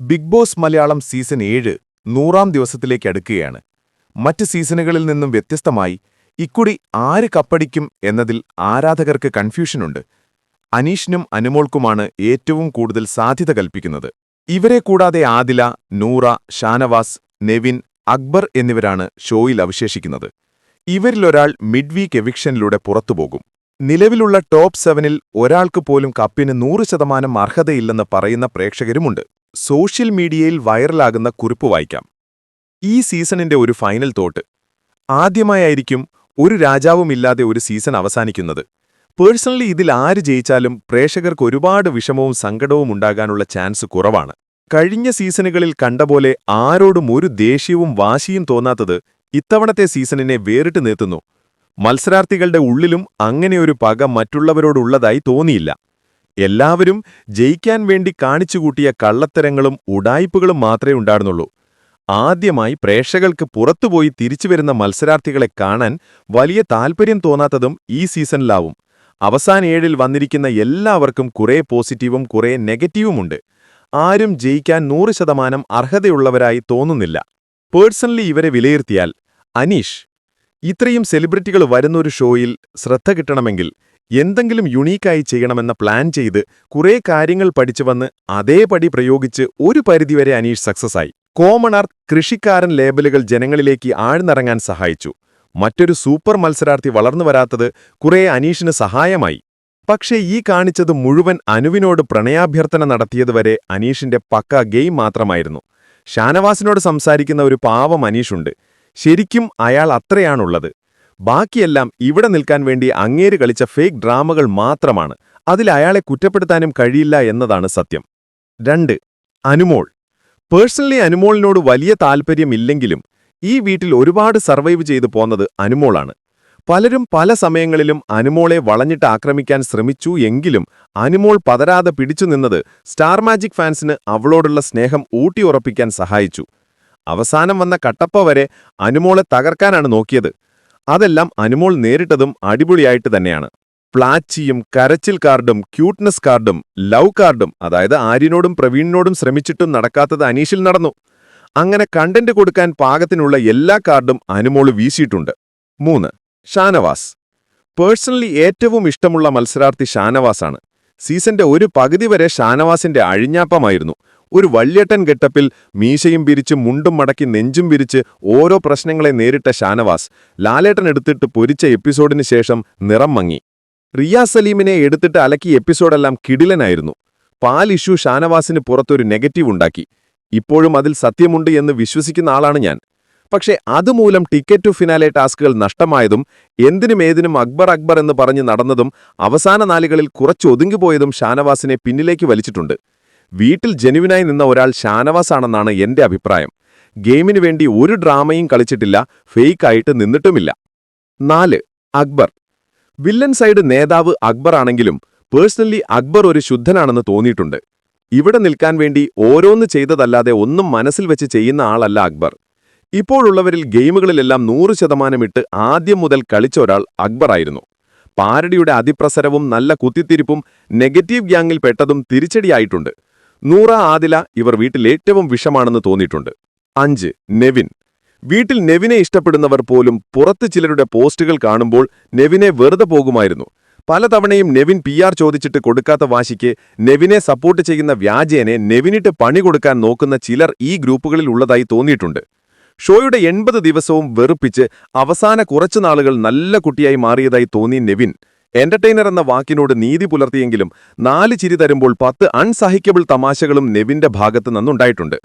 Big boss Malayalam season ഏഴ് നൂറാം ദിവസത്തിലേക്ക് അടുക്കുകയാണ്. മറ്റ് സീസണുകളിൽ നിന്നും വ്യത്യസ്തമായി ഇക്കുടി ആര് കപ്പടിക്കും എന്നതിൽ ആരാധകർക്ക് കൺഫ്യൂഷനുണ്ട്. അനീഷിനും അനുമോൾക്കുമാണ് ഏറ്റവും കൂടുതൽ സാധ്യത കൽപ്പിക്കുന്നത്. ഇവരെ കൂടാതെ ആദില നൂറ ഷാനവാസ് നെവിൻ അക്ബർ എന്നിവരാണ് ഷോയിൽ അവശേഷിക്കുന്നത്. ഇവരിലൊരാൾ മിഡ് വീക്ക് എവിക്ഷനിലൂടെ പുറത്തുപോകും. നിലവിലുള്ള ടോപ്പ് സെവനിൽ ഒരാൾക്ക് പോലും കപ്പിന് നൂറ് ശതമാനം അർഹതയില്ലെന്ന് പറയുന്ന പ്രേക്ഷകരുമുണ്ട്. സോഷ്യൽ മീഡിയയിൽ വൈറലാകുന്ന കുറിപ്പ് വായിക്കാം. ഈ സീസണിന്റെ ഒരു ഫൈനൽ തോട്ട്. ആദ്യമായായിരിക്കും ഒരു രാജാവുമില്ലാതെ ഒരു സീസൺ അവസാനിക്കുന്നത്. പേഴ്സണലി ഇതിൽ ആര് ജയിച്ചാലും പ്രേക്ഷകർക്ക് ഒരുപാട് വിഷമവും സങ്കടവും ഉണ്ടാകാനുള്ള ചാൻസ് കുറവാണ്. കഴിഞ്ഞ സീസണുകളിൽ കണ്ടപോലെ ആരോടും ഒരു ദേഷ്യവും വാശിയും തോന്നാത്തത് ഇത്തവണത്തെ സീസണിനെ വേറിട്ട് നിർത്തുന്നു. മത്സരാർത്ഥികളുടെ ഉള്ളിലും അങ്ങനെയൊരു പക മറ്റുള്ളവരോടുള്ളതായി തോന്നിയില്ല. എല്ലാവരും ജയിക്കാൻ വേണ്ടി കാണിച്ചുകൂട്ടിയ കള്ളത്തരങ്ങളും ഉടായ്പകളും മാത്രമേ ഉണ്ടായിരുന്നുള്ളൂ. ആദ്യമായി പ്രേക്ഷകർക്ക് പുറത്തുപോയി തിരിച്ചുവരുന്ന മത്സരാർത്ഥികളെ കാണാൻ വലിയ താൽപ്പര്യം തോന്നാത്തതും ഈ സീസണിലാവും. അവസാന ഏഴിൽ വന്നിരിക്കുന്ന എല്ലാവർക്കും കുറേ പോസിറ്റീവും കുറേ നെഗറ്റീവുമുണ്ട്. ആരും ജയിക്കാൻ നൂറ് ശതമാനം അർഹതയുള്ളവരായി തോന്നുന്നില്ല. പേഴ്സണലി ഇവരെ വിലയിരുത്തിയാൽ അനീഷ് ഇത്രയും സെലിബ്രിറ്റികൾ വരുന്നൊരു ഷോയിൽ ശ്രദ്ധ കിട്ടണമെങ്കിൽ എന്തെങ്കിലും യുണീക്കായി ചെയ്യണമെന്ന പ്ലാൻ ചെയ്ത് കുറേ കാര്യങ്ങൾ പഠിച്ചു വന്ന് അതേപടി പ്രയോഗിച്ച് ഒരു പരിധിവരെ അനീഷ് സക്സസ് സക്സസ്സായി കോമണർ കൃഷിക്കാരൻ ലേബലുകൾ ജനങ്ങളിലേക്ക് ആഴ്ന്നിറങ്ങാൻ സഹായിച്ചു. മറ്റൊരു സൂപ്പർ മത്സരാർത്ഥി വളർന്നു വരാത്തത് കുറേ അനീഷിന് സഹായമായി. പക്ഷേ ഈ കാണിച്ചത് മുഴുവൻ അനുവിനോട് പ്രണയാഭ്യർത്ഥന നടത്തിയതുവരെ അനീഷിന്റെ പക്ക ഗെയിം മാത്രമായിരുന്നു. ഷാനവാസിനോട് സംസാരിക്കുന്ന ഒരു പാവം അനീഷുണ്ട്. ശരിക്കും അയാൾ അത്രയാണുള്ളത്. ബാക്കിയെല്ലാം ഇവിടെ നിൽക്കാൻ വേണ്ടി അങ്ങേര് കളിച്ച ഫേക്ക് ഡ്രാമകൾ മാത്രമാണ്. അതിൽ അയാളെ കുറ്റപ്പെടുത്താനും കഴിയില്ല എന്നതാണ് സത്യം. രണ്ട് അനുമോൾ. പേഴ്സണലി അനുമോളിനോട് വലിയ താൽപ്പര്യമില്ലെങ്കിലും ഈ വീട്ടിൽ ഒരുപാട് സർവൈവ് ചെയ്തു പോന്നത് അനുമോളാണ്. പലരും പല സമയങ്ങളിലും അനുമോളെ വളഞ്ഞിട്ട് ആക്രമിക്കാൻ ശ്രമിച്ചു എങ്കിലും അനുമോൾ പതരാതെ പിടിച്ചു നിന്നത് സ്റ്റാർ മാജിക് ഫാൻസിന് അവളോടുള്ള സ്നേഹം ഊട്ടിയുറപ്പിക്കാൻ സഹായിച്ചു. അവസാനം വന്ന കട്ടപ്പ വരെ അനുമോളെ തകർക്കാനാണ് നോക്കിയത്. അതെല്ലാം അനുമോൾ നേരിട്ടതും അടിപൊളിയായിട്ട് തന്നെയാണ്. പ്ലാച്ചിയും കരച്ചിൽ കാർഡും ക്യൂട്ട്നെസ് കാർഡും ലവ് കാർഡും അതായത് ആര്യനോടും പ്രവീണിനോടും ശ്രമിച്ചിട്ടും നടക്കാത്തത് അനീഷിൽ നടന്നു. അങ്ങനെ കണ്ടന്റ് കൊടുക്കാൻ പാകത്തിനുള്ള എല്ലാ കാർഡും അനുമോൾ വീശിയിട്ടുണ്ട്. മൂന്ന് ഷാനവാസ്. പേഴ്സണലി ഏറ്റവും ഇഷ്ടമുള്ള മത്സരാർത്ഥി ഷാനവാസാണ്. സീസന്റെ ഒരു പകുതി വരെ ഷാനവാസിന്റെ അഴിഞ്ഞാപ്പമായിരുന്നു ഒരു വള്ളിയട്ടൻ ഗെട്ടപ്പിൽ മീശയും പിരിച്ച് മുണ്ടും മടക്കി നെഞ്ചും പിരിച്ച് ഓരോ പ്രശ്നങ്ങളെ നേരിട്ട ഷാനവാസ്. ലാലേട്ടൻ എടുത്തിട്ട് പൊരിച്ച എപ്പിസോഡിന് ശേഷം നിറം മങ്ങി. റിയാസ് സലീമിനെ എടുത്തിട്ട് അലക്കിയ എപ്പിസോഡെല്ലാം കിടിലനായിരുന്നു. പാൽ ഇഷ്യൂ ഷാനവാസിന് പുറത്തൊരു നെഗറ്റീവ് ഉണ്ടാക്കി. ഇപ്പോഴും അതിൽ സത്യമുണ്ട് എന്ന് വിശ്വസിക്കുന്ന ആളാണ് ഞാൻ. പക്ഷേ അതുമൂലം ടിക്കറ്റ് ടു ഫിനാലെ ടാസ്കുകൾ നഷ്ടമായതും എന്തിനും ഏതിനും അക്ബർ അക്ബർ എന്ന് പറഞ്ഞ് നടന്നതും അവസാന നാലുകളിൽ കുറച്ചൊതുങ്ങിപ്പോയതും ഷാനവാസിനെ പിന്നിലേക്ക് വലിച്ചിട്ടുണ്ട്. വീട്ടിൽ ജെനുവിനായി നിന്ന ഒരാൾ ഷാനവാസ് ആണെന്നാണ് എന്റെ അഭിപ്രായം. ഗെയിമിന് വേണ്ടി ഒരു ഡ്രാമയും കളിച്ചിട്ടില്ല ഫേക്കായിട്ട് നിന്നിട്ടുമില്ല. നാല് അക്ബർ. വില്ലൻ സൈഡ് നേതാവ് അക്ബർ ആണെങ്കിലും പേഴ്സണലി അക്ബർ ഒരു ശുദ്ധനാണെന്ന് തോന്നിയിട്ടുണ്ട്. ഇവിടെ നിൽക്കാൻ വേണ്ടി ഓരോന്ന് ചെയ്തതല്ലാതെ ഒന്നും മനസ്സിൽ വെച്ച് ചെയ്യുന്ന ആളല്ല അക്ബർ. ഇപ്പോഴുള്ളവരിൽ ഗെയിമുകളിലെല്ലാം നൂറ് ശതമാനമിട്ട് ആദ്യം മുതൽ കളിച്ച ഒരാൾ അക്ബറായിരുന്നു പാരടിയുടെ അതിപ്രസരവും നല്ല കുത്തിത്തിരിപ്പും നെഗറ്റീവ് ഗ്യാങ്ങിൽ പെട്ടതും തിരിച്ചടിയായിട്ടുണ്ട്. നൂറ ആദില ഇവർ വീട്ടിൽ ഏറ്റവും വിഷമാണെന്ന് തോന്നിയിട്ടുണ്ട്. അഞ്ച് നെവിൻ. വീട്ടിൽ നെവിനെ ഇഷ്ടപ്പെടുന്നവർ പോലും പുറത്ത് ചിലരുടെ പോസ്റ്റുകൾ കാണുമ്പോൾ നെവിനെ വെറുതെ പോകുമായിരുന്നു. പലതവണയും നെവിൻ പി ആർ ചോദിച്ചിട്ട് കൊടുക്കാത്ത വാശിക്ക് നെവിനെ സപ്പോർട്ട് ചെയ്യുന്ന വ്യാജേനെ നെവിനിട്ട് പണി കൊടുക്കാൻ നോക്കുന്ന ചിലർ ഈ ഗ്രൂപ്പുകളിൽ ഉള്ളതായി തോന്നിയിട്ടുണ്ട്. ഷോയുടെ എൺപത് ദിവസവും വെറുപ്പിച്ച് അവസാന കുറച്ചു നാളുകൾ നല്ല കുട്ടിയായി മാറിയതായി തോന്നി നെവിൻ. എന്റർടൈനർ എന്ന വാക്കിനോട് നീതി പുലർത്തിയെങ്കിലും നാല് ചിരി തരുമ്പോൾ പത്ത് അൺസഹിക്കബിൾ തമാശകളും നെവിന്റെ ഭാഗത്ത് നിന്നുണ്ടായിട്ടുണ്ട്.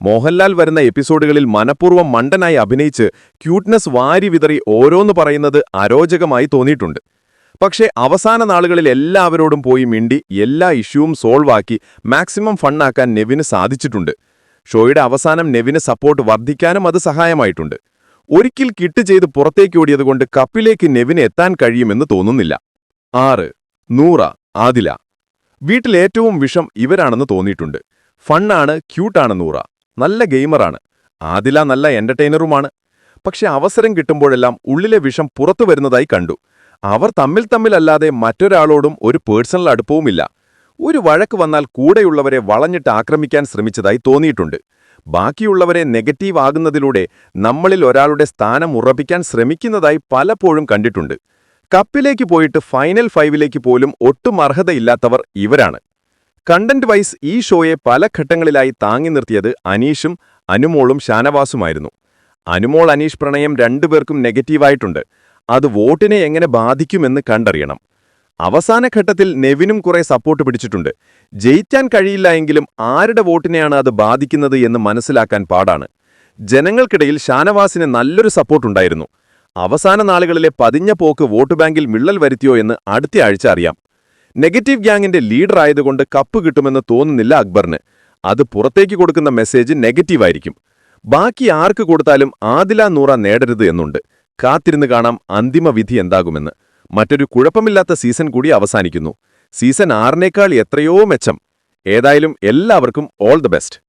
മോഹൻലാൽ വരുന്ന എപ്പിസോഡുകളിൽ മനഃപൂർവം മണ്ടനായി അഭിനയിച്ച് ക്യൂട്ട്നെസ് വാരി വിതറി ഓരോന്ന് പറയുന്നത് അരോചകമായി തോന്നിയിട്ടുണ്ട്. പക്ഷേ അവസാന നാളുകളിൽ എല്ലാവരോടും പോയി മിണ്ടി എല്ലാ ഇഷ്യൂവും സോൾവാക്കി മാക്സിമം ഫണ്ണാക്കാൻ നെവിന് സാധിച്ചിട്ടുണ്ട്. ഷോയുടെ അവസാനം നെവിന് സപ്പോർട്ട് വർദ്ധിക്കാനും അത് സഹായമായിട്ടുണ്ട്. ഒരിക്കൽ കിട്ട് ചെയ്ത് പുറത്തേക്ക് ഓടിയതുകൊണ്ട് കപ്പിലേക്ക് നെവിന് എത്താൻ കഴിയുമെന്ന് തോന്നുന്നില്ല. ആറ്. നൂറ. ആദില. വീട്ടിലേറ്റവും വിഷം ഇവരാണെന്ന് തോന്നിയിട്ടുണ്ട്. ഫണ്ണാണ് ക്യൂട്ടാണ് നൂറ. നല്ല ഗെയിമറാണ്. ആദില നല്ല എന്റർടൈനറുമാണ്. പക്ഷെ അവസരം കിട്ടുമ്പോഴെല്ലാം ഉള്ളിലെ വിഷം പുറത്തു വരുന്നതായി കണ്ടു. അവർ തമ്മിൽ തമ്മിലല്ലാതെ മറ്റൊരാളോടും ഒരു പേഴ്സണൽ അടുപ്പവുമില്ല. ഒരു വഴക്ക് വന്നാൽ കൂടെയുള്ളവരെ വളഞ്ഞിട്ട് ആക്രമിക്കാൻ ശ്രമിച്ചതായി തോന്നിയിട്ടുണ്ട്. ബാക്കിയുള്ളവരെ നെഗറ്റീവ് ആകുന്നതിലൂടെ നമ്മളിൽ ഒരാളുടെ സ്ഥാനം ഉറപ്പിക്കാൻ ശ്രമിക്കുന്നതായി പലപ്പോഴും കണ്ടിട്ടുണ്ട്. കപ്പിലേക്ക് പോയിട്ട് ഫൈനൽ ഫൈവിലേക്ക് പോലും ഒട്ടും അർഹതയില്ലാത്തവർ ഇവരാണ്. കണ്ടന്റ് വൈസ് ഈ ഷോയെ പല ഘട്ടങ്ങളിലായി താങ്ങി നിർത്തിയത് അനീഷും അനുമോളും ഷാനവാസുമായിരുന്നു. അനുമോൾ അനീഷ് പ്രണയം രണ്ടുപേർക്കും നെഗറ്റീവായിട്ടുണ്ട്. അത് വോട്ടിനെ എങ്ങനെ ബാധിക്കുമെന്ന് കണ്ടറിയണം. അവസാന ഘട്ടത്തിൽ നെവിനും കുറെ സപ്പോർട്ട് പിടിച്ചിട്ടുണ്ട്. ജയിക്കാൻ കഴിയില്ല എങ്കിലും ആരുടെ വോട്ടിനെയാണ് അത് ബാധിക്കുന്നത് എന്ന് മനസ്സിലാക്കാൻ പാടാണ്. ജനങ്ങൾക്കിടയിൽ ഷാനവാസിന് നല്ലൊരു സപ്പോർട്ടുണ്ടായിരുന്നു അവസാന നാളുകളിലെ പതിഞ്ഞ പോക്ക് വോട്ട് ബാങ്കിൽ മിള്ളൽ വരുത്തിയോ എന്ന് അടുത്ത ആഴ്ച അറിയാം. നെഗറ്റീവ് ഗ്യാങ്ങിന്റെ ലീഡർ ആയതുകൊണ്ട് കപ്പ് കിട്ടുമെന്ന് തോന്നുന്നില്ല അക്ബറിന്. അത് പുറത്തേക്ക് കൊടുക്കുന്ന മെസ്സേജ് നെഗറ്റീവായിരിക്കും ബാക്കി ആർക്ക് കൊടുത്താലും ആദില നൂറ നേടരുത് എന്നുണ്ട്. കാത്തിരുന്ന് കാണാം അന്തിമ വിധി എന്താകുമെന്ന്. മറ്റൊരു കുഴപ്പമില്ലാത്ത സീസൺ കൂടി അവസാനിക്കുന്നു. സീസൺ ആറിനേക്കാൾ എത്രയോ മെച്ചം. ഏതായാലും എല്ലാവർക്കും ഓൾ ദ ബെസ്റ്റ്.